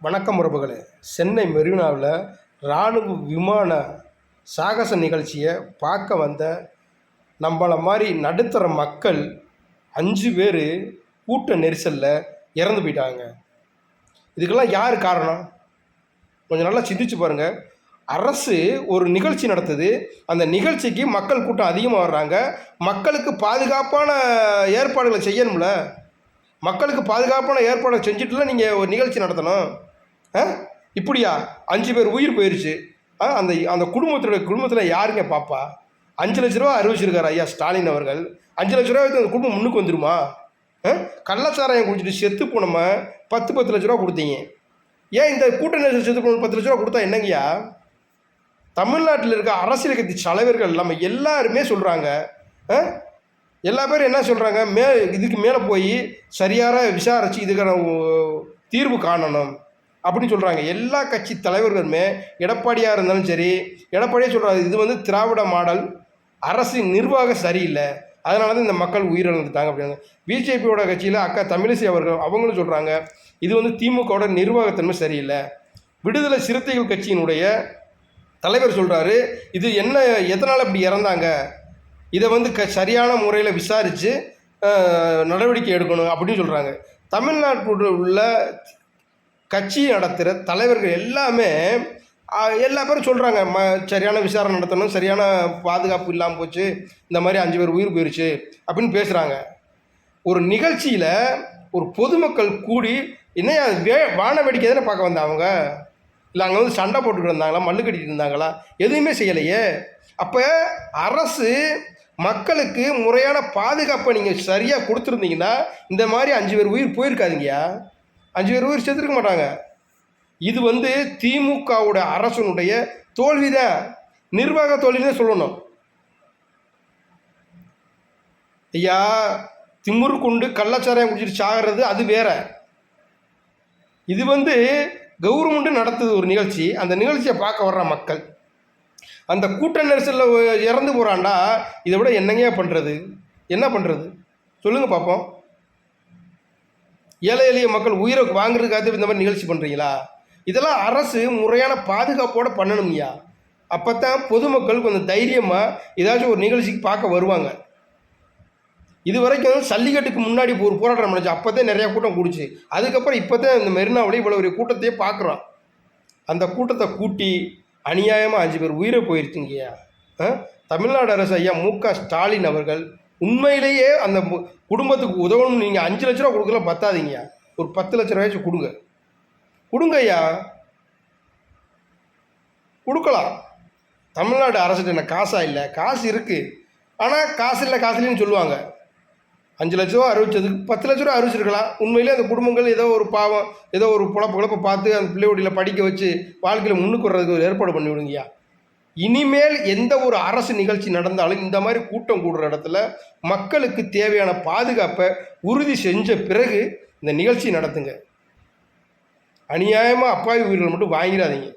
வணக்கம் உறவுகளே. சென்னை மெரினாவில் இராணுவ விமான சாகச நிகழ்ச்சியை பார்க்க வந்த நம்மள மாதிரி நடுத்தர மக்கள் அஞ்சு பேர் கூட்ட நெரிசலில் இறந்து போயிட்டாங்க. இதுக்கெல்லாம் யார் காரணம்? கொஞ்சம் நல்லா சிந்திச்சு பாருங்கள் அரசு ஒரு நிகழ்ச்சி நடத்துது. அந்த நிகழ்ச்சிக்கு மக்கள் கூட்டம் அதிகமாக வர்றாங்க. மக்களுக்கு பாதுகாப்பான ஏற்பாடுகளை செய்யணும்ல? மக்களுக்கு பாதுகாப்பான ஏற்பாடு செஞ்சுட்டுல நீங்கள் ஒரு நிகழ்ச்சி நடத்தணும். இப்படியா? அஞ்சு பேர் உயிர் போயிருச்சு. ஆ அந்த அந்த குடும்பத்துடைய குடும்பத்தில் யாருங்க பாப்பா? அஞ்சு லட்ச ரூபா அறிவிச்சிருக்காரு ஐயா ஸ்டாலின் அவர்கள். அஞ்சு லட்ச ரூபா அந்த குடும்பம் முன்னுக்கு வந்துருமா? ஆ? கள்ளச்சாராயம் குடிச்சிட்டு செத்து போனோம பத்து பத்து லட்ச ரூபா கொடுத்தீங்க. ஏன் இந்த கூட்ட நெரிசல் செத்து போன பத்து லட்ச ரூபா கொடுத்தா என்னங்கய்யா? தமிழ்நாட்டில் இருக்க அரசியல் கட்சி தலைவர்கள் நம்ம எல்லாருமே சொல்கிறாங்க எல்லா பேரும் என்ன சொல்கிறாங்க மே இதுக்கு மேலே போய் சரியான விசாரித்து இதுக்கான தீர்வு காணணும். அப்படின்னு சொல்கிறாங்க எல்லா கட்சி தலைவர்களுமே எடப்பாடியாக இருந்தாலும் சரி எடப்பாடியே சொல்கிறாரு இது வந்து திராவிட மாடல் அரசு நிர்வாகம் சரியில்லை அதனால தான் இந்த மக்கள் உயிரிழந்துட்டாங்க அப்படிங்க பிஜேபியோட கட்சியில் அக்கா தமிழிசை அவர்கள் அவங்களும் சொல்கிறாங்க இது வந்து திமுகவோட நிர்வாகத்தன்மை சரியில்லை. விடுதலை சிறுத்தைகள் கட்சியினுடைய தலைவர் சொல்கிறாரு இது என்ன எதனால் இப்படி இறந்தாங்க? இதை வந்து க சரியான முறையில் விசாரித்து நடவடிக்கை எடுக்கணும் அப்படின்னு சொல்கிறாங்க தமிழ்நாட்டில் உள்ள கட்சி நடத்துகிற தலைவர்கள் எல்லாமே எல்லா பேரும் சொல்கிறாங்க ம சரியான விசாரணை நடத்தணும் சரியான பாதுகாப்பு இல்லாமல் போச்சு இந்த மாதிரி அஞ்சு பேர் உயிர் போயிருச்சு அப்படின்னு பேசுகிறாங்க ஒரு நிகழ்ச்சியில் ஒரு பொதுமக்கள் கூடி என்ன வே வான வேடிக்கை தானே பார்க்க வந்தாங்க அவங்க? இல்லை அங்கே வந்து சண்டை போட்டுக்கிட்டு இருந்தாங்களா மல்லு கட்டிட்டு இருந்தாங்களா? எதுவுமே செய்யலையே. அப்போ அரசு மக்களுக்கு முறையான பாதுகாப்பை நீங்கள் சரியாக கொடுத்துருந்தீங்கன்னா இந்த மாதிரி அஞ்சு பேர் உயிர் போயிருக்காதீங்கயா அஞ்சு பேர் உயிர் செத்துருக்க மாட்டாங்க. இது வந்து திமுகவோட அரசனுடைய தோல்வி தான் நிர்வாக தோல்வினே சொல்லணும். ஐயா திமுரு கொண்டு கள்ளச்சாராயம் குடிச்சிட்டு சாகிறது அது வேற. இது வந்து கவர்மெண்ட் நடத்துது ஒரு நிகழ்ச்சி. அந்த நிகழ்ச்சியை பார்க்க வர்ற மக்கள். அந்த கூட்ட நெரிசலில் இறந்து போகிறான்டா இதை விட என்னங்க பண்ணுறது என்ன பண்ணுறது சொல்லுங்கள் பார்ப்போம் ஏழை எளிய மக்கள் உயிரை வாங்குறதுக்காக இந்த மாதிரி நிகழ்ச்சி பண்ணுறீங்களா இதெல்லாம் அரசு முறையான பாதுகாப்போடு பண்ணணும்யா அப்போ தான் பொதுமக்கள் கொஞ்சம் தைரியமாக ஏதாச்சும் ஒரு நிகழ்ச்சிக்கு பார்க்க வருவாங்க. இது வரைக்கும் சல்லிக்கட்டுக்கு முன்னாடி ஒரு போராட்டம் நடந்துச்சு. அப்போ தான் நிறையா கூட்டம் கூடுச்சு. அதுக்கப்புறம் இப்போ தான் இந்த மெரினாவில் இவ்வளோ ஒரு கூட்டத்தையே பார்க்குறோம். அந்த கூட்டத்தை கூட்டி அநியாயமாக அஞ்சு பேர் உயிரை போயிருச்சுங்கய்யா ஆ? தமிழ்நாடு அரசு ஐயா மு க ஸ்டாலின் அவர்கள் உண்மையிலேயே அந்த குடும்பத்துக்கு உதவணும்னு நீங்கள் அஞ்சு லட்ச ரூபா கொடுக்கல பத்தாதீங்கய்யா ஒரு பத்து லட்ச ரூபாய்ச்சி கொடுங்க. கொடுங்க ஐயா. கொடுக்கலாம். தமிழ்நாடு அரசுகிட்ட என்ன காசா இல்லை. காசு இருக்குது ஆனால் காசு இல்லை காசு இல்லைன்னு சொல்லுவாங்க. அஞ்சு லட்ச ரூபா அறிவிச்சதுக்கு பத்து லட்ச ரூபா அறிவிச்சிருக்கலாம். உண்மையிலே அந்த குடும்பங்கள் ஏதோ ஒரு பாவம் ஏதோ ஒரு புழப்பு குழப்ப பார்த்து அந்த பிள்ளையோடியில் படிக்க வச்சு வாழ்க்கையில் முன்னுக்கு வர்றதுக்கு ஒரு ஏற்பாடு பண்ணி விடுங்கய்யா இனிமேல் எந்த ஒரு அரசு நிகழ்ச்சி நடந்தாலும் இந்த மாதிரி கூட்டம் கூடுற இடத்துல மக்களுக்கு தேவையான பாதுகாப்பை உறுதி செஞ்ச பிறகு இந்த நிகழ்ச்சி நடத்துங்க. அநியாயமாக அப்பாவி உயிர்கள் மட்டும் வாங்கிடாதீங்க.